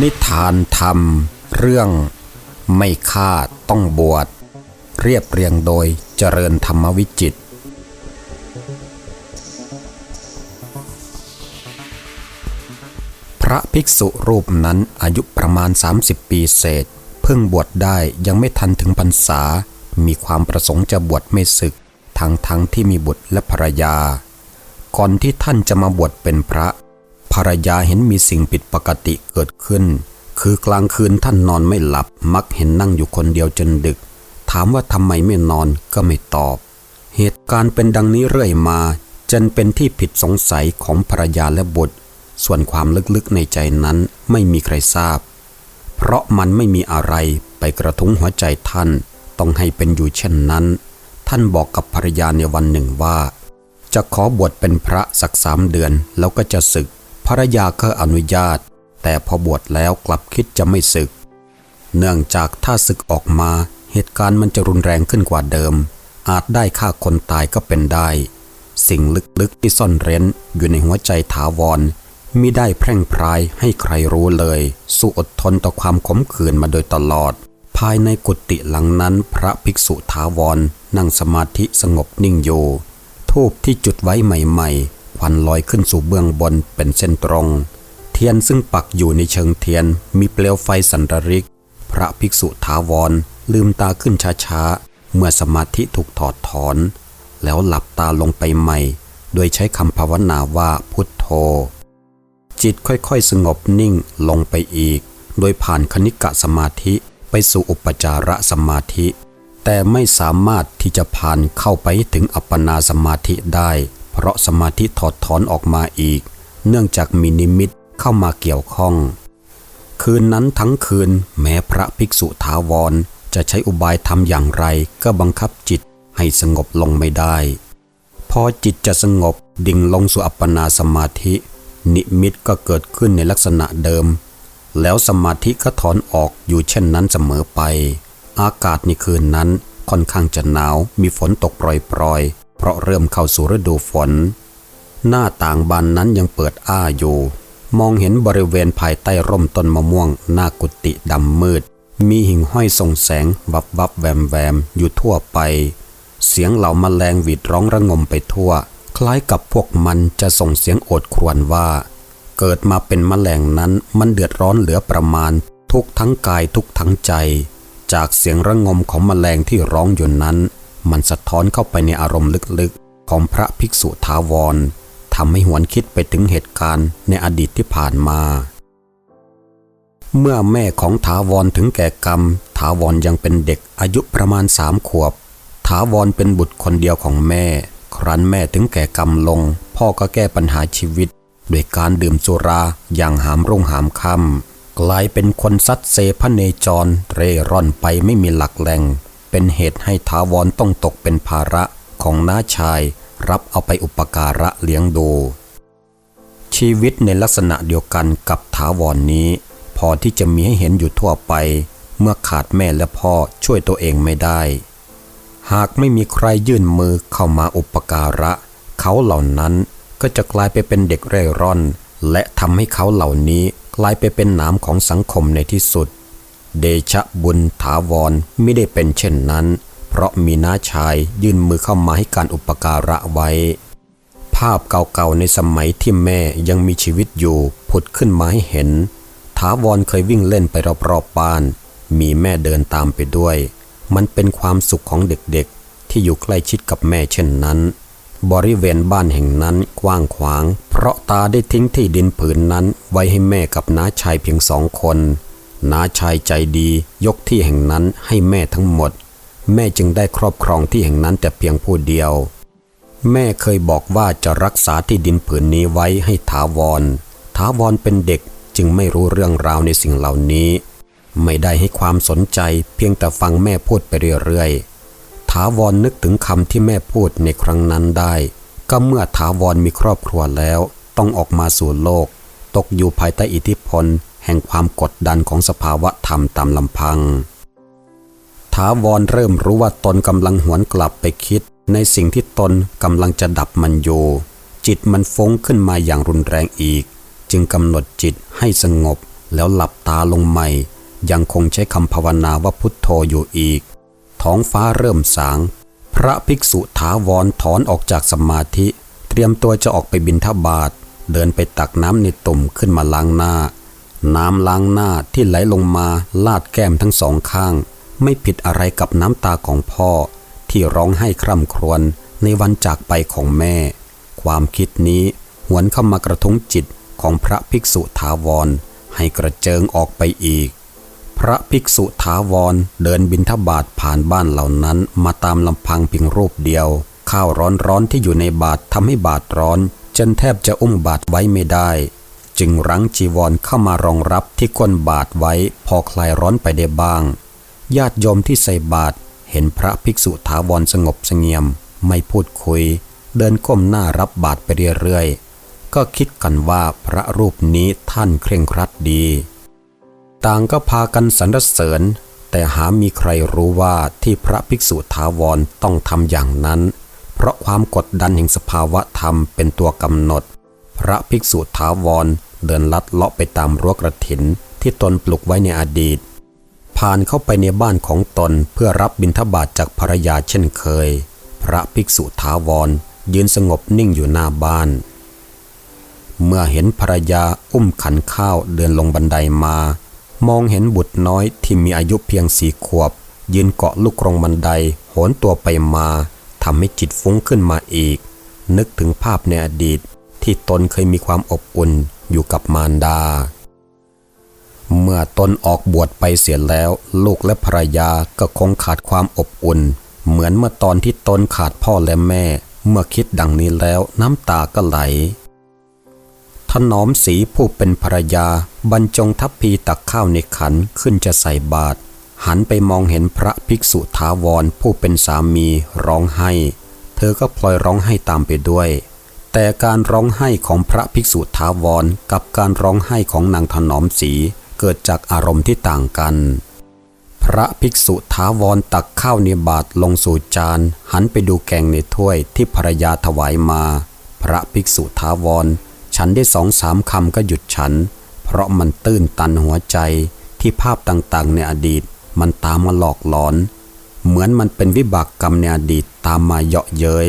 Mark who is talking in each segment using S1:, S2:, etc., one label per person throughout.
S1: นิทานธรรม เรื่องไม่ฆ่าต้องบวช เรียบเรียงโดยเจริญธรรมวิจิต พระภิกษุรูปนั้นอายุประมาณ 30 ปีเศษ เพิ่งบวชได้ยังไม่ทันถึงพรรษา มีความประสงค์จะบวชไม่ศึก ทั้งทั้งที่มีบุตรและภรรยา ก่อนที่ท่านจะมาบวชเป็นพระ ภรรยาเห็นมีสิ่งผิดปกติเกิดขึ้น คือกลางคืนท่านนอนไม่หลับ มักเห็นนั่งอยู่คนเดียวจนดึก ถามว่าทำไมไม่นอนก็ไม่ตอบ เหตุการณ์เป็นดังนี้เรื่อยมา จนเป็นที่ผิดสงสัยของภรรยาและบุตร ส่วนความลึกๆในใจนั้นไม่มีใครทราบ เพราะมันไม่มีอะไรไปกระทุ้งหัวใจท่าน ต้องให้เป็นอยู่เช่นนั้น ท่านบอกกับภรรยาในวันหนึ่งว่า จะขอบวชเป็นพระสักสามเดือนแล้วก็จะศึก ภรรยาก็อนุญาต แต่พอบวชแล้วกลับคิดจะไม่ศึก เนื่องจากถ้าศึกออกมา เหตุการณ์มันจะรุนแรงขึ้นกว่าเดิม อาจได้ฆ่าคนตายก็เป็นได้ สิ่งลึกๆที่ซ่อนเร้นอยู่ในหัวใจถาวรมิได้แพร่งพรายให้ใครรู้เลย สู้อดทนต่อความขมขื่นมาโดยตลอด ภายในกุฏิหลังนั้นพระภิกษุถาวร นั่งสมาธิสงบนิ่งอยู่ทูบที่จุดไว้ใหม่ๆควันลอยขึ้นสู่เบื้องบนเป็นเส้นตรง เทียนซึ่งปักอยู่ในเชิงเทียนมีเปลวไฟสันตริก พระภิกษุถาวร ลืมตาขึ้นช้าๆ เมื่อสมาธิถูกถอดถอน แล้วหลับตาลงไปใหม่ โดยใช้คำภาวนาว่าพุทโธ จิตค่อยๆสงบนิ่งลงไปอีก โดยผ่านคณิกะสมาธิ ไปสู่อุปจารสมาธิ แต่ไม่สามารถที่จะผ่านเข้าไปถึงอัปปนาสมาธิได้ เพราะสมาธิถอดถอนออกมาอีก เนื่องจากมีนิมิตเข้ามาเกี่ยวข้อง คืนนั้นทั้งคืนแม้พระภิกษุถาวรจะใช้อุบายทำอย่างไรก็บังคับจิตให้สงบลงไม่ได้ พอจิตจะสงบดิ่งลงสู่อัปปนาสมาธิ นิมิตก็เกิดขึ้นในลักษณะเดิม แล้วสมาธิก็ถอนออกอยู่เช่นนั้นเสมอไป อากาศในคืนนั้นค่อนข้างจะหนาวมีฝนตกปรอยๆ เพราะเริ่มเข้าสู่ฤดูฝน หน้าต่างบานนั้นยังเปิดอ้าอยู่ มองเห็นบริเวณภายใต้ร่มต้นมะม่วง หน้ากุฏิดำมืด มีหิ่งห้อยส่งแสงวับวับแวมแวมอยู่ทั่วไป เสียงเหล่าแมลงหวีดร้องระงมไปทั่ว คล้ายกับพวกมันจะส่งเสียงโอดครวญว่า เกิดมาเป็นแมลงนั้นมันเดือดร้อนเหลือประมาณ ทุกทั้งกายทุกทั้งใจ จากเสียงระงมของแมลงที่ร้องอยู่นั้น มันสะท้อนเข้าไปในอารมณ์ลึกๆ ของพระภิกษุทาวรทำให้หวนคิดไปถึงเหตุการณ์ในอดีตที่ผ่านมา เมื่อแม่ของถาวรถึงแก่กรรม ถาวรยังเป็นเด็กอายุประมาณสามขวบ ถาวรเป็นบุตรคนเดียวของแม่ ครั้นแม่ถึงแก่กรรมลง พ่อก็แก้ปัญหาชีวิต ด้วยการดื่มสุราอย่างหามรุ่งหามค่ำกลายเป็นคนซัดเซพเนจร เร่ร่อนไปไม่มีหลักแหล่ง เป็นเหตุให้ถาวรต้องตกเป็นภาระของน้าชาย รับเอาไปอุปการะเลี้ยงดู ชีวิตในลักษณะเดียวกันกับถาวรนนี้ พอที่จะมีให้เห็นอยู่ทั่วไป เมื่อขาดแม่และพ่อช่วยตัวเองไม่ได้ หากไม่มีใครยื่นมือเข้ามาอุปการะ เขาเหล่านั้น ก็จะกลายไปเป็นเด็กเร่ร่อน และทำให้เขาเหล่านี้กลายไปเป็นหนามของสังคมในที่สุด เดชะบุญถาวรไม่ได้เป็นเช่นนั้น เพราะมีน้าชายยื่นมือเข้ามาให้การอุปการะไว้ ภาพเก่าๆในสมัยที่แม่ยังมีชีวิตอยู่ผุดขึ้นมาให้เห็น ถาวรเคยวิ่งเล่นไปรอบๆบ้าน มีแม่เดินตามไปด้วย มันเป็นความสุขของเด็กๆ ที่อยู่ใกล้ชิดกับแม่เช่นนั้น บริเวณบ้านแห่งนั้นกว้างขวาง เพราะตาได้ทิ้งที่ดินผืนนั้นไว้ให้แม่กับน้าชายเพียงสองคนน้าชายใจดียกที่แห่งนั้นให้แม่ทั้งหมด แม่จึงได้ครอบครองที่แห่งนั้นแต่เพียงผู้เดียว แม่เคยบอกว่าจะรักษาที่ดินผืนนี้ไว้ให้ถาวรถาวรเป็นเด็กจึงไม่รู้เรื่องราวในสิ่งเหล่านี้ ไม่ได้ให้ความสนใจเพียงแต่ฟังแม่พูดไปเรื่อยๆาวรนึกถึงคำที่แม่พูดในครั้งนั้นได้ ก็เมื่อถาวรมีครอบครัวแล้ว ต้องออกมาสู่โลก ตกอยู่ภายใต้อิทธิพล แห่งความกดดันของสภาวะธรรมตามลำพัง ถาวรเริ่มรู้ว่าตนกำลังหวนกลับไปคิด ในสิ่งที่ตนกำลังจะดับมันอยู่ จิตมันฟุ้งขึ้นมาอย่างรุนแรงอีก จึงกำหนดจิตให้สงบแล้วหลับตาลงใหม่ ยังคงใช้คำภาวนาว่าพุทโธอยู่อีก ท้องฟ้าเริ่มสาง พระภิกษุถาวรถอนออกจากสมาธิ เตรียมตัวจะออกไปบินทบาท เดินไปตักน้ำในตุ่มขึ้นมาล้างหน้า น้ำล้างหน้าที่ไหลลงมาลาดแก้มทั้งสองข้าง ไม่ผิดอะไรกับน้ำตาของพ่อ ที่ร้องไห้คร่ำครวญในวันจากไปของแม่ ความคิดนี้หวนเข้ามากระทุ้งจิตของพระภิกษุถาวร ให้กระเจิงออกไปอีก พระภิกษุถาวรเดินบินทบาทผ่านบ้านเหล่านั้นมาตามลำพังเพียงรูปเดียว ข้าวร้อนๆที่อยู่ในบาททำให้บาทร้อน จนแทบจะอุ้มบาทไว้ไม่ได้ จึงรั้งจีวรเข้ามารองรับที่ก้นบาทไว้พอคลายร้อนไปได้บ้าง ญาติโยมที่ใส่บาตรเห็นพระภิกษุถาวรสงบเสงี่ยม ไม่พูดคุย เดินก้มหน้ารับบาตรไปเรื่อยๆก็คิดกันว่าพระรูปนี้ท่านเคร่งครัดดี ต่างก็พากันสรรเสริญ แต่หามีใครรู้ว่าที่พระภิกษุถาวรต้องทำอย่างนั้น เพราะความกดดันแห่งสภาวะธรรมเป็นตัวกำหนด พระภิกษุถาวรเดินลัดเลาะไปตามรั้วกระถินที่ตนปลูกไว้ในอดีต ผ่านเข้าไปในบ้านของตนเพื่อรับบิณฑบาตจากภรรยาเช่นเคย พระภิกษุถาวรยืนสงบนิ่งอยู่หน้าบ้าน เมื่อเห็นภรรยาอุ้มขันข้าวเดินลงบันไดมา มองเห็นบุตรน้อยที่มีอายุเพียงสี่ขวบ ยืนเกาะลูกกรงบันได โหนตัวไปมาทำให้จิตฟุ้งขึ้นมาอีก นึกถึงภาพในอดีต ที่ตนเคยมีความอบอุ่นอยู่กับมารดา เมื่อตนออกบวชไปเสียแล้ว ลูกและภรรยาก็คงขาดความอบอุ่น เหมือนเมื่อตอนที่ตนขาดพ่อและแม่ เมื่อคิดดังนี้แล้วน้ำตาก็ไหล ถนอมสีผู้เป็นภรรยา บรรจงทัพพีตักข้าวในขันขึ้นจะใส่บาตรหันไปมองเห็นพระภิกษุถาวรผู้เป็นสามีร้องไห้ เธอก็พลอยร้องไห้ตามไปด้วย แต่การร้องไห้ของพระภิกษุถาวรกับการร้องไห้ของนางถนอมสีเกิดจากอารมณ์ที่ต่างกัน พระภิกษุถาวรตักข้าวในบาตรลงสู่จาน หันไปดูแกงในถ้วยที่ภรรยาถวายมา พระภิกษุถาวร ฉันได้สองสามคำก็หยุดฉัน เพราะมันตื้นตันหัวใจที่ภาพต่างๆ ในอดีตมันตามมาหลอกหลอน เหมือนมันเป็นวิบากกรรมในอดีตตามมาเยาะเย้ย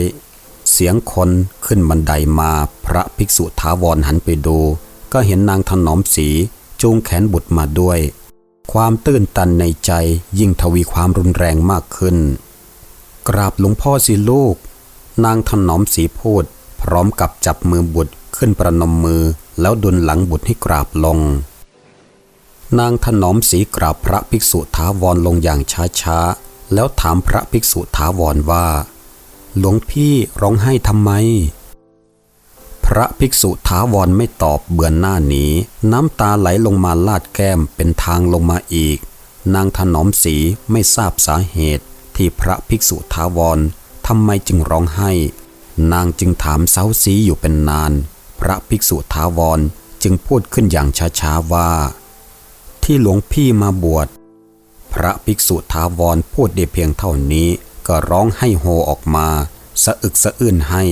S1: เสียงคนขึ้นบันไดมาพระภิกษุถาวรหันไปดู ก็เห็นนางถนอมสีจูงแขนบุตรมาด้วย ความตื้นตันในใจยิ่งทวีความรุนแรงมากขึ้น กราบหลวงพ่อสิลูก นางถนอมสีพูด พร้อมกับจับมือบุตร ขึ้นประนมมือแล้วดุลหลังบุตรให้กราบลง นางถนอมสีกราบพระภิกษุถาวรลงอย่างช้าๆ แล้วถามพระภิกษุถาวรว่า หลวงพี่ร้องไห้ทำไม พระภิกษุถาวรไม่ตอบเบือนหน้าหนีน้ำตาไหลลงมาลาดแก้มเป็นทางลงมาอีก นางถนอมสีไม่ทราบสาเหตุที่พระภิกษุถาวรทำไมจึงร้องไห้ นางจึงถามเซาซีอยู่เป็นนาน พระภิกษุถาวรจึงพูดขึ้นอย่างช้าๆว่า ที่หลวงพี่มาบวช พระภิกษุถาวรพูดได้เพียงเท่านี้ก็ร้องให้โฮออกมา สะอึกสะอื้นให้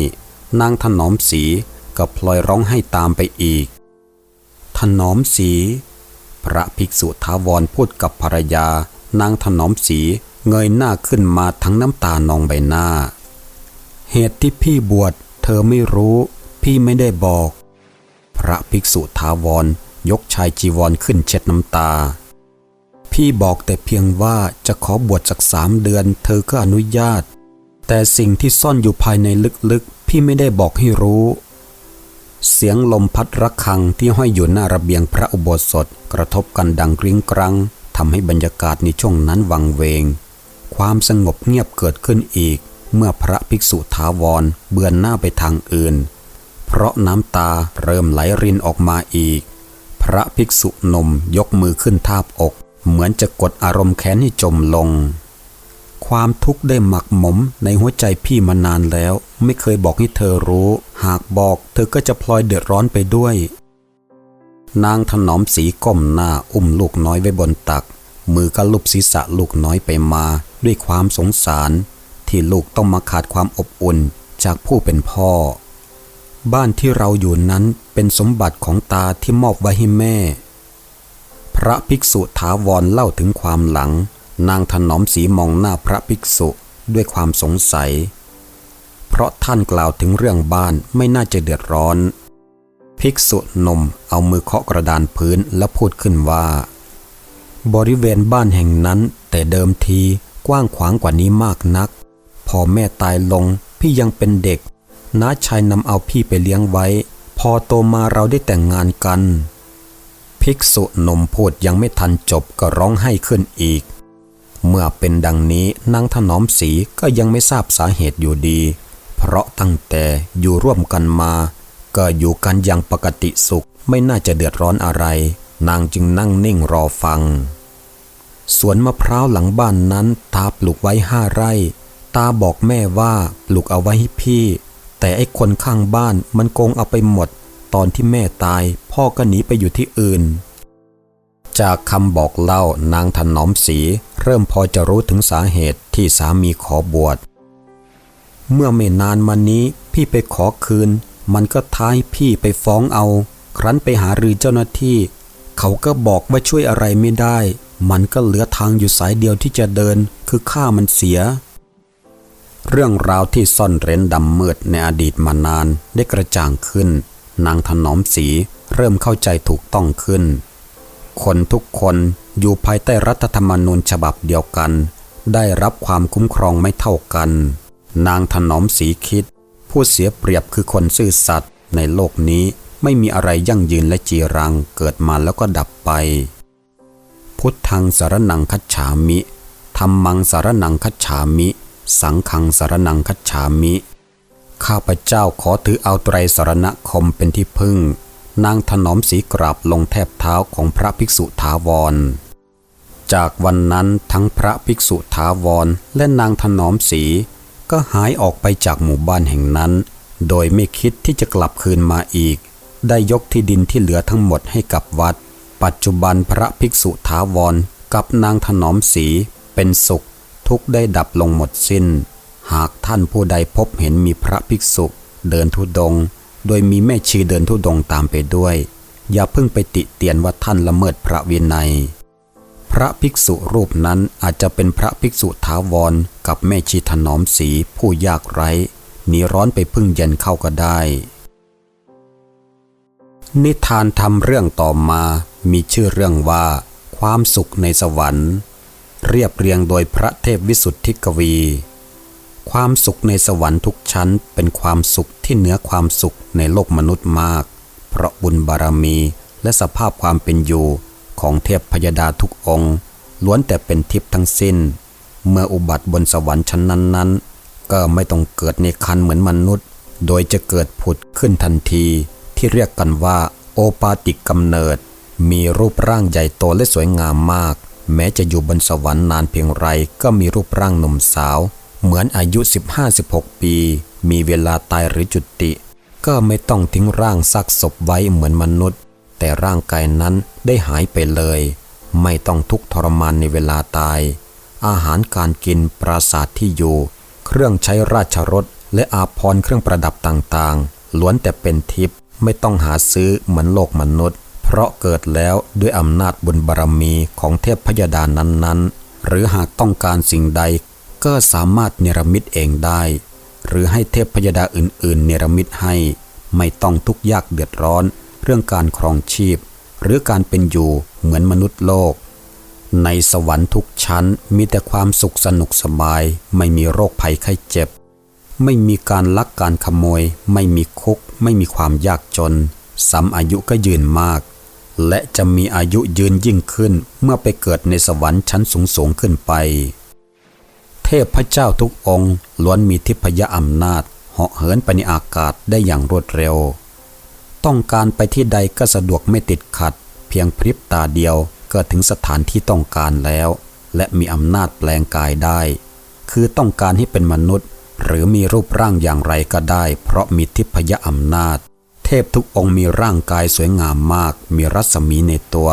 S1: นางถนอมสีก็พลอยร้องให้ตามไปอีก ถนอมสี พระภิกษุถาวรพูดกับภรรยา นางถนอมสีเงยหน้าขึ้นมาทั้งน้ำตานองใบหน้า เหตุที่พี่บวชเธอไม่รู้ พี่ไม่ได้บอก พระภิกษุถาวรยกชายจีวรขึ้นเช็ดน้ำตา พี่บอกแต่เพียงว่าจะขอบวชสักสามเดือน เธอก็อนุญาต แต่สิ่งที่ซ่อนอยู่ภายในลึกๆ พี่ไม่ได้บอกให้รู้ เสียงลมพัดระฆังที่ห้อยอยู่หน้าระเบียงพระอุโบสถกระทบกันดังกริ้งกรังทำให้บรรยากาศในช่วงนั้นวังเวง ความสงบเงียบเกิดขึ้นอีก เมื่อพระภิกษุถาวรเบือนหน้าไปทางอื่น เพราะน้ำตาเริ่มไหลรินออกมาอีก พระภิกษุนมยกมือขึ้นทาบอก เหมือนจะกดอารมณ์แค้นให้จมลง ความทุกข์ได้หมักหมมในหัวใจพี่มานานแล้ว ไม่เคยบอกให้เธอรู้ หากบอกเธอก็จะพลอยเดือดร้อนไปด้วย นางถนอมสีก้มหน้าอุ้มลูกน้อยไว้บนตัก มือก็ลุบศีรษะลูกน้อยไปมา ด้วยความสงสาร ที่ลูกต้องมาขาดความอบอุ่นจากผู้เป็นพ่อ บ้านที่เราอยู่นั้นเป็นสมบัติของตาที่มอบไว้ให้แม่ พระภิกษุถาวรเล่าถึงความหลัง นางถนอมสีมองหน้าพระภิกษุด้วยความสงสัย เพราะท่านกล่าวถึงเรื่องบ้านไม่น่าจะเดือดร้อน ภิกษุนมเอามือเคาะกระดานพื้นแล้วพูดขึ้นว่า บริเวณบ้านแห่งนั้นแต่เดิมทีกว้างขวางกว่านี้มากนัก พอแม่ตายลงพี่ยังเป็นเด็ก น้าชายนำเอาพี่ไปเลี้ยงไว้ พอโตมาเราได้แต่งงานกัน ภิกษุนมพูดยังไม่ทันจบก็ร้องไห้ขึ้นอีก เมื่อเป็นดังนี้นางถนอมสีก็ยังไม่ทราบสาเหตุอยู่ดี เพราะตั้งแต่อยู่ร่วมกันมา ก็อยู่กันอย่างปกติสุขไม่น่าจะเดือดร้อนอะไร นางจึงนั่งนิ่งรอฟัง สวนมะพร้าวหลังบ้านนั้นตาปลูกไว้ห้าไร่ ตาบอกแม่ว่าปลูกเอาไว้ให้พี่ แต่ไอ้คนข้างบ้านมันโกงเอาไปหมด ตอนที่แม่ตาย พ่อก็หนีไปอยู่ที่อื่น จากคำบอกเล่านางถนอมสี เริ่มพอจะรู้ถึงสาเหตุที่สามีขอบวช เมื่อไม่นานมานี้พี่ไปขอคืน มันก็ท้ายพี่ไปฟ้องเอา ครั้นไปหารือเจ้าหน้าที่ เขาก็บอกว่าช่วยอะไรไม่ได้ มันก็เหลือทางอยู่สายเดียวที่จะเดิน คือฆ่ามันเสีย เรื่องราวที่ซ่อนเร้นดำมืดในอดีตมานานได้กระจ่างขึ้น นางถนอมสีเริ่มเข้าใจถูกต้องขึ้น คนทุกคนอยู่ภายใต้รัฐธรรมนูญฉบับเดียวกัน ได้รับความคุ้มครองไม่เท่ากัน นางถนอมสีคิด ผู้เสียเปรียบคือคนซื่อสัตย์ในโลกนี้ไม่มีอะไรยั่งยืนและจีรังเกิดมาแล้วก็ดับไป พุทธังสารนังคัจฉามิธรรมังสารนังคัจฉามิ สังขังสารนังคัจฉามิ ข้าพเจ้าขอถือเอาไตรสารณคมเป็นที่พึ่ง นางถนอมสีกราบลงแทบเท้าของพระภิกษุถาวร จากวันนั้นทั้งพระภิกษุถาวรและนางถนอมสีก็หายออกไปจากหมู่บ้านแห่งนั้น โดยไม่คิดที่จะกลับคืนมาอีก ได้ยกที่ดินที่เหลือทั้งหมดให้กับวัด ปัจจุบันพระภิกษุถาวรกับนางถนอมสีเป็นสุข ทุกข์ได้ดับลงหมดสิน้น หากท่านผู้ใดพบเห็นมีพระภิกษุ เดินทุดงค์โดยมีแม่ชีเดินทุดงค์ตามไปด้วย อย่าเพิ่งไปติเตียนว่าท่านละเมิดพระวินัย พระภิกษุรูปนั้นอาจจะเป็นพระภิกษุถาวรกับแม่ชีถนอมสีผู้ยากไร้หนีร้อนไปพึ่งเย็นเข้าก็ได้ นิทานทำเรื่องต่อมา มีชื่อเรื่องว่า ความสุขในสวรรค์ เรียบเรียงโดยพระเทพวิสุทธิกวี ความสุขในสวรรค์ทุกชั้นเป็นความสุขที่เหนือความสุขในโลกมนุษย์มาก เพราะบุญบารมีและสภาพความเป็นอยู่ของเทพพยดาทุกองค์ล้วนแต่เป็นทิพย์ทั้งสิ้น เมื่ออุบัติบนสวรรค์ชั้นนั้นๆ ก็ไม่ต้องเกิดในคันเหมือนมนุษย์ โดยจะเกิดผุดขึ้นทันทีที่เรียกกันว่าโอปาติกกำเนิด มีรูปร่างใหญ่โตและสวยงามมาก แม้จะอยู่บนสวรรค์นานเพียงไรก็มีรูปร่างหนุ่มสาว เหมือนอายุ 15-16 ปี มีเวลาตายหรือจุติ ก็ไม่ต้องทิ้งร่างซักศพไว้เหมือนมนุษย์ แต่ร่างกายนั้นได้หายไปเลย ไม่ต้องทุกข์ทรมานในเวลาตาย อาหารการกินปราสาทที่อยู่ เครื่องใช้ราชรถ และอาภรณ์เครื่องประดับต่างๆ ล้วนแต่เป็นทิพย์ไม่ต้องหาซื้อเหมือนโลกมนุษย์ เพราะเกิดแล้วด้วยอำนาจบุญบารมีของเทพพยดานั้นๆ หรือหากต้องการสิ่งใด ก็สามารถเนรมิตเองได้ หรือให้เทพพยดาอื่น ๆ เนรมิตให้ ไม่ต้องทุกข์ยากเดือดร้อน เรื่องการครองชีพ หรือการเป็นอยู่เหมือนมนุษย์โลก ในสวรรค์ทุกชั้นมีแต่ความสุขสนุกสบาย ไม่มีโรคภัยไข้เจ็บ ไม่มีการลักการขโมย ไม่มีคุก ไม่มีความยากจนซ้ำอายุก็ยืนมาก และจะมีอายุยืนยิ่งขึ้นเมื่อไปเกิดในสวรรค์ชั้นสูงสูงขึ้นไป เทพพระเจ้าทุกองค์ล้วนมีทิพยอำนาจเหาะเหินไปในอากาศได้อย่างรวดเร็ว ต้องการไปที่ใดก็สะดวกไม่ติดขัด เพียงพริบตาเดียวก็ถึงสถานที่ต้องการแล้ว และมีอำนาจแปลงกายได้ คือต้องการให้เป็นมนุษย์ หรือมีรูปร่างอย่างไรก็ได้ เพราะมีทิพยอำนาจ เทพทุกองค์มีร่างกายสวยงามมาก มีรัศมีในตัว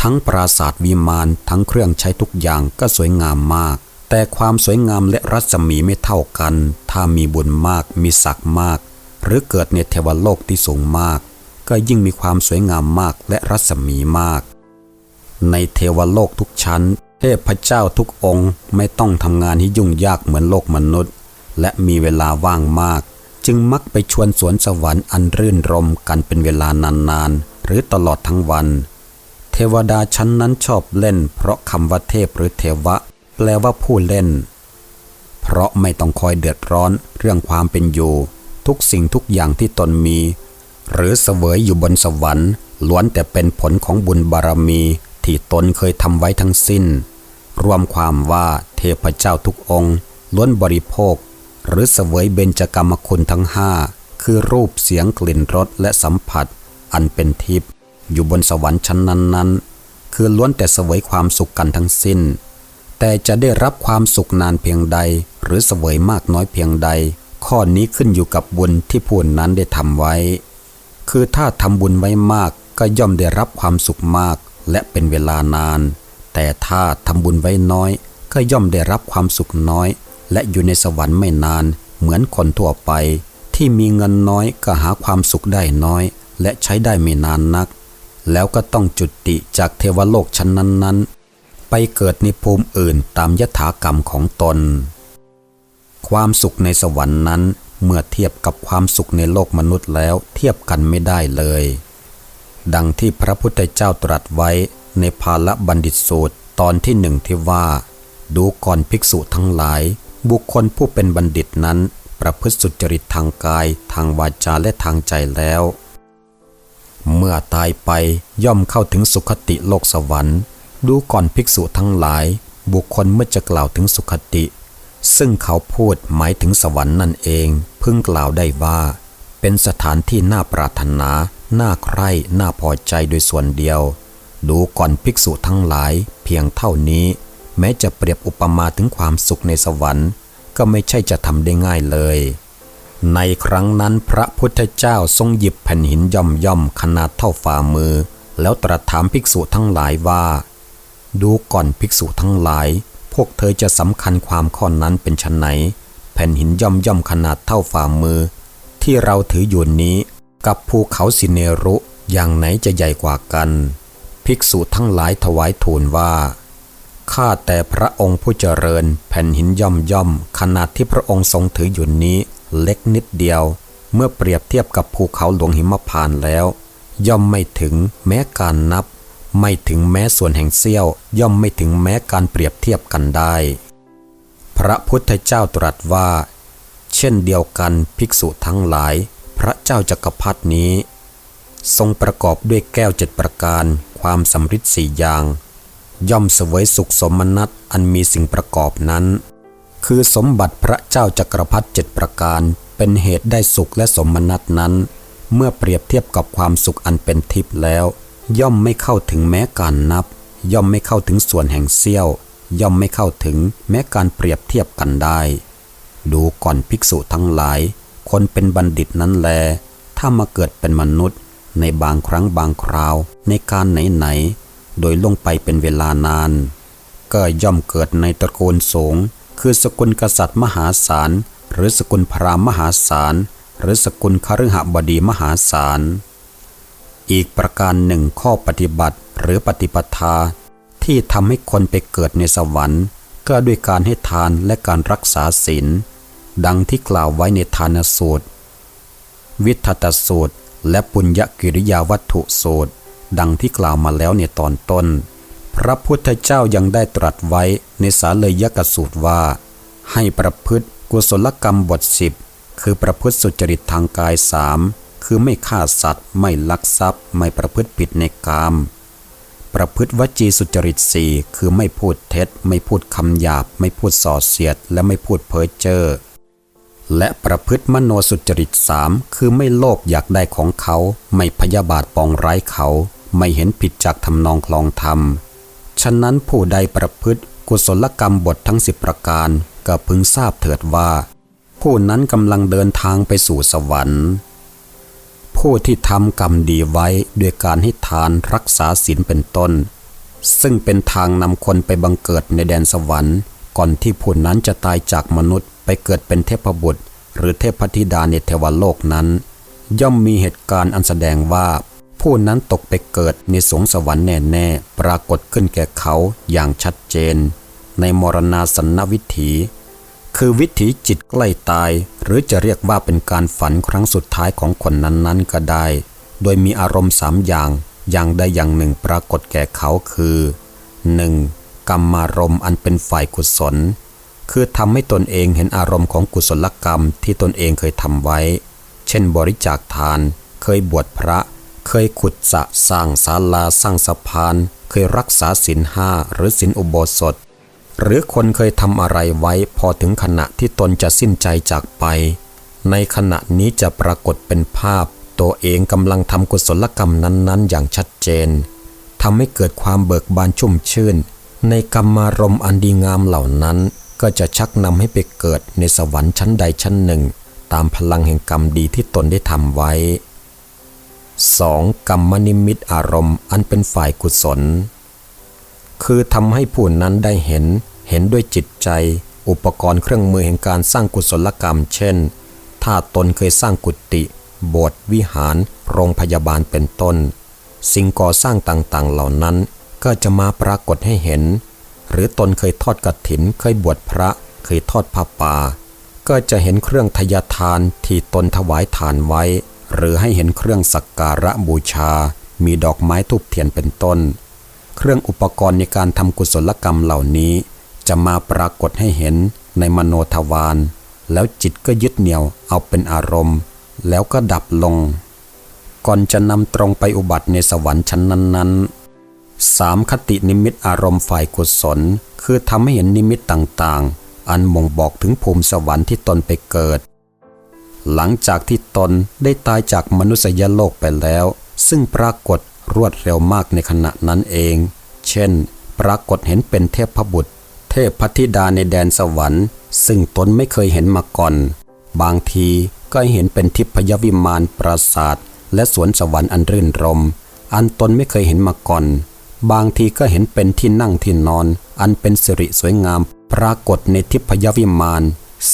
S1: ทั้งปราสาทวิมานทั้งเครื่องใช้ทุกอย่างก็สวยงามมาก แต่ความสวยงามและรัศมีไม่เท่ากัน ถ้ามีบุญมากมีศักดิ์มาก หรือเกิดในเทวโลกที่สูงมาก ก็ยิ่งมีความสวยงามมากและรัศมีมาก ในเทวโลกทุกชั้น เทพเจ้าทุกองค์ไม่ต้องทำงานที่ยุ่งยากเหมือนโลกมนุษย์ และมีเวลาว่างมาก จึงมักไปชวนสวนสวรรค์อันรื่นรมกันเป็นเวลานานๆ หรือตลอดทั้งวัน เทวดาชั้นนั้นชอบเล่น เพราะคำว่าเทพหรือเทวะ แปลว่าผู้เล่น เพราะไม่ต้องคอยเดือดร้อนเรื่องความเป็นอยู่ ทุกสิ่งทุกอย่างที่ตนมี หรือเสวยอยู่บนสวรรค์ ล้วนแต่เป็นผลของบุญบารมี ที่ตนเคยทำไว้ทั้งสิ้น รวมความว่าเทพเจ้าทุกองค์ ล้วนบริโภค หรือเสวยเบญจกรรมคุณทั้งห้าคือรูปเสียงกลิ่นรสและสัมผัส อันเป็นทิพย์อยู่บนสวรรค์ชั้นนั้นๆ คือล้วนแต่เสวยความสุขกันทั้งสิ้น แต่จะได้รับความสุขนานเพียงใด หรือเสวยมากน้อยเพียงใด ข้อนี้ขึ้นอยู่กับบุญที่ผู้นั้นได้ทำไว้ คือถ้าทำบุญไว้มากก็ย่อมได้รับความสุขมากและเป็นเวลานาน แต่ถ้าทำบุญไว้น้อยก็ย่อมได้รับความสุขน้อย และอยู่ในสวรรค์ไม่นานเหมือนคนทั่วไป ที่มีเงินน้อยก็หาความสุขได้น้อย และใช้ได้ไม่นานนัก แล้วก็ต้องจุติจากเทวโลกชั้นนั้น ๆ ไปเกิดในภูมิอื่นตามยถากรรมของตน ความสุขในสวรรค์นั้นเมื่อเทียบกับความสุขในโลกมนุษย์แล้วเทียบกันไม่ได้เลย ดังที่พระพุทธเจ้าตรัสไว้ในภาลบัณฑิตสูตรตอนที่หนึ่งที่ว่า ดูก่อนภิกษุทั้งหลาย บุคคลผู้เป็นบัณฑิตนั้น ประพฤติสุจริตทางกาย ทางวาจาและทางใจแล้ว เมื่อตายไปย่อมเข้าถึงสุคติโลกสวรรค์ ดูก่อนภิกษุทั้งหลาย บุคคลเมื่อจะกล่าวถึงสุคติ ซึ่งเขาพูดหมายถึงสวรรค์นั่นเอง พึงกล่าวได้ว่า เป็นสถานที่น่าปรารถนา น่าใคร่ น่าพอใจโดยส่วนเดียว ดูก่อนภิกษุทั้งหลาย เพียงเท่านี้ แม้จะเปรียบอุปมาถึงความสุขในสวรรค์ ก็ไม่ใช่จะทำได้ง่ายเลย ในครั้งนั้นพระพุทธเจ้าทรงหยิบแผ่นหินย่อมย่อมขนาดเท่าฝ่ามือ แล้วตรัสถามภิกษุทั้งหลายว่า ดูก่อนภิกษุทั้งหลาย พวกเธอจะสำคัญความข้อนั้นเป็นชนไหน แผ่นหินย่อมย่อมขนาดเท่าฝ่ามือ ที่เราถืออยู่นี้ กับภูเขาสิเนรุอย่างไหนจะใหญ่กว่ากัน ภิกษุทั้งหลายถวายทูลว่า ข้าแต่พระองค์ผู้เจริญ แผ่นหินย่อมย่อม ขนาดที่พระองค์ทรงถืออยู่นี้ เล็กนิดเดียว เมื่อเปรียบเทียบกับภูเขาหลวงหิมพานแล้ว ย่อมไม่ถึงแม้การนับ ไม่ถึงแม้ส่วนแห่งเสี้ยว ย่อมไม่ถึงแม้การเปรียบเทียบกันได้ พระพุทธเจ้าตรัสว่า เช่นเดียวกันภิกษุทั้งหลาย พระเจ้าจักรพรรดนี้ ทรงประกอบด้วยแก้วเจ็ดประการ ความสำริดสี่อย่าง ย่อมเสวยสุขสมนัตอันมีสิ่งประกอบนั้น คือสมบัติพระเจ้าจักรพรรดิเจ็ดประการ เป็นเหตุได้สุขและสมนัตนั้น เมื่อเปรียบเทียบกับความสุขอันเป็นทิพย์แล้ว ย่อมไม่เข้าถึงแม้การนับ ย่อมไม่เข้าถึงส่วนแห่งเสี้ยว ย่อมไม่เข้าถึงแม้การเปรียบเทียบกันได้ ดูก่อนภิกษุทั้งหลาย คนเป็นบัณฑิตนั้นแล ถ้ามาเกิดเป็นมนุษย์ ในบางครั้งบางคราว ในการไหนๆ โดยลงไปเป็นเวลานาน ก็ย่อมเกิดในตระกูลสงคือสกุลกษัตริย์มหาศาล หรือสกุลพราหมณ์มหาศาล หรือสกุลคฤหบดีมหาศาล อีกประการหนึ่งข้อปฏิบัติหรือปฏิปทา ที่ทำให้คนไปเกิดในสวรรค์ ก็ด้วยการให้ทานและการรักษาศีลดังที่กล่าวไว้ในทานสูตร วิทัตสูตร และปุญญกิริยาวัตถุสูตร ดังที่กล่าวมาแล้วในตอนต้น พระพุทธเจ้ายังได้ตรัสไว้ในสาเลยยกสูตรว่า ให้ประพฤติกุศลกรรมบทสิบคือประพฤติสุจริตทางกายสามคือไม่ฆ่าสัตว์ ไม่ลักทรัพย์ ไม่ประพฤติผิดในกาม ประพฤติวจีสุจริตสี่คือไม่พูดเท็จ ไม่พูดคำหยาบ ไม่พูดส่อเสียด และไม่พูดเพ้อเจ้อและประพฤติมโนสุจริตสามคือไม่โลภอยากได้ของเขา ไม่พยาบาทปองร้ายเขา ไม่เห็นผิดจากทำนองคลองธรรม ฉะนั้นผู้ใดประพฤติกุศลกรรมบททั้งสิบประการก็พึงทราบเถิดว่า ผู้นั้นกำลังเดินทางไปสู่สวรรค์ ผู้ที่ทำกรรมดีไว้ด้วยการให้ทานรักษาศีลเป็นต้น ซึ่งเป็นทางนำคนไปบังเกิดในแดนสวรรค์ ก่อนที่ผู้นั้นจะตายจากมนุษย์ไปเกิดเป็นเทพบุตร หรือเทพธิดาในเทวโลกนั้น ย่อมมีเหตุการณ์อันแสดงว่า ผู้นั้นตกไปเกิดในสวงสวรรค์แน่ๆ ปรากฏขึ้นแก่เขาอย่างชัดเจน ในมรณาสันวิถี คือวิถีจิตใกล้ตาย หรือจะเรียกว่าเป็นการฝันครั้งสุดท้ายของคนนั้นๆก็ได้ โดยมีอารมณ์สามอย่าง อย่างใดอย่างหนึ่งปรากฏแก่เขาคือ 1. กรรมารมณ์อันเป็นฝ่ายกุศล คือทำให้ตนเองเห็นอารมณ์ของกุศลกรรมที่ตนเองเคยทำไว้ เช่น บริจาคทาน เคยบวชพระ เคยขุดสระสร้างศาลาสร้างสะพาน เคยรักษาศีลห้าหรือศีลอุโบสถ หรือคนเคยทำอะไรไว้พอถึงขณะที่ตนจะสิ้นใจจากไป ในขณะนี้จะปรากฏเป็นภาพ ตัวเองกำลังทำกุศลกรรมนั้นๆ อย่างชัดเจนทำให้เกิดความเบิกบานชุ่มชื่น ในกรรมารมณ์อันดีงามเหล่านั้น ก็จะชักนำให้ไปเกิดในสวรรค์ชั้นใดชั้นหนึ่ง ตามพลังแห่งกรรมดีที่ตนได้ทำไว้ 2. กรรมนิมิตอารมณ์อันเป็นฝ่ายกุศล คือทำให้ผู้นั้นได้เห็น เห็นด้วยจิตใจ อุปกรณ์เครื่องมือแห่งการสร้างกุศลกรรม เช่น ถ้าตนเคยสร้างกุฏิโบสถ์วิหาร โรงพยาบาลเป็นต้น สิ่งก่อสร้างต่างๆเหล่านั้น ก็จะมาปรากฏให้เห็น หรือตนเคยทอดกฐิน เคยบวชพระ เคยทอดผ้าป่า ก็จะเห็นเครื่องทยทานที่ตนถวายทานไว้ หรือให้เห็นเครื่องสักการะบูชา มีดอกไม้ทูบเทียนเป็นต้น เครื่องอุปกรณ์ในการทำกุศลกรรมเหล่านี้ จะมาปรากฏให้เห็นในมโนทวาร แล้วจิตก็ยึดเหนี่ยวเอาเป็นอารมณ์ แล้วก็ดับลง ก่อนจะนำตรงไปอุบัติในสวรรค์ชั้นนั้นๆสามคตินิมิตอารมณ์ฝ่ายกุศล คือทำให้เห็นนิมิตต่างๆ อันบ่งบอกถึงภูมิสวรรค์ที่ตนไปเกิด หลังจากที่ตนได้ตายจากมนุษยโลกไปแล้ว ซึ่งปรากฏรวดเร็วมากในขณะนั้นเอง เช่น ปรากฏเห็นเป็นเทพบุตร เทพพธิดาในแดนสวรรค์ ซึ่งตนไม่เคยเห็นมาก่อน บางทีก็เห็นเป็นทิพยวิมานปราสาท และสวนสวรรค์อันรื่นรม อันตนไม่เคยเห็นมาก่อน บางทีก็เห็นเป็นที่นั่งที่นอน อันเป็นสิริสวยงาม ปรากฏในทิพยวิมาน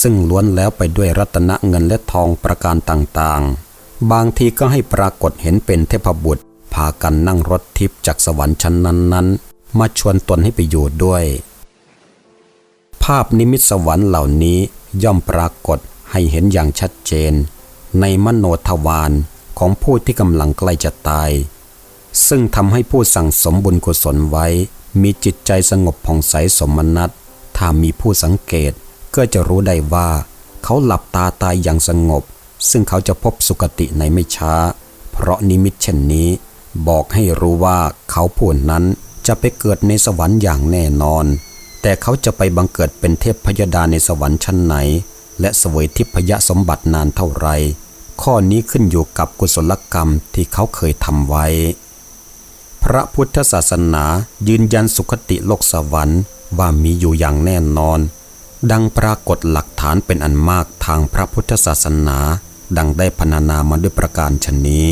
S1: ซึ่งล้วนแล้วไปด้วยรัตนเงินและทองประการต่างๆ บางทีก็ให้ปรากฏเห็นเป็นเทพบุตร พากันนั่งรถทิพย์จากสวรรค์ชั้นนั้นๆ มาชวนตนให้ไปอยู่ด้วย ภาพนิมิตสวรรค์เหล่านี้ย่อมปรากฏให้เห็นอย่างชัดเจน ในมโนทวารของผู้ที่กำลังใกล้จะตาย ซึ่งทำให้ผู้สั่งสมบุญกุศลไว้ มีจิตใจสงบผ่องใสสมนัตถ้ามีผู้สังเกต ก็จะรู้ได้ว่า เขาหลับตาตายอย่างสงบ ซึ่งเขาจะพบสุคติในไม่ช้า เพราะนิมิตเช่นนี้ บอกให้รู้ว่าเขาผู้นั้นจะไปเกิดในสวรรค์อย่างแน่นอน แต่เขาจะไปบังเกิดเป็นเทพพยดาในสวรรค์ชั้นไหน และเสวยทิพยสมบัตินานเท่าไร ข้อนี้ขึ้นอยู่กับกุศลกรรมที่เขาเคยทำไว้ พระพุทธศาสนายืนยันสุคติโลกสวรรค์ว่ามีอยู่อย่างแน่นอน ดังปรากฏหลักฐานเป็นอันมากทางพระพุทธศาสนา ดังได้พรรณนามาด้วยประการชนนี้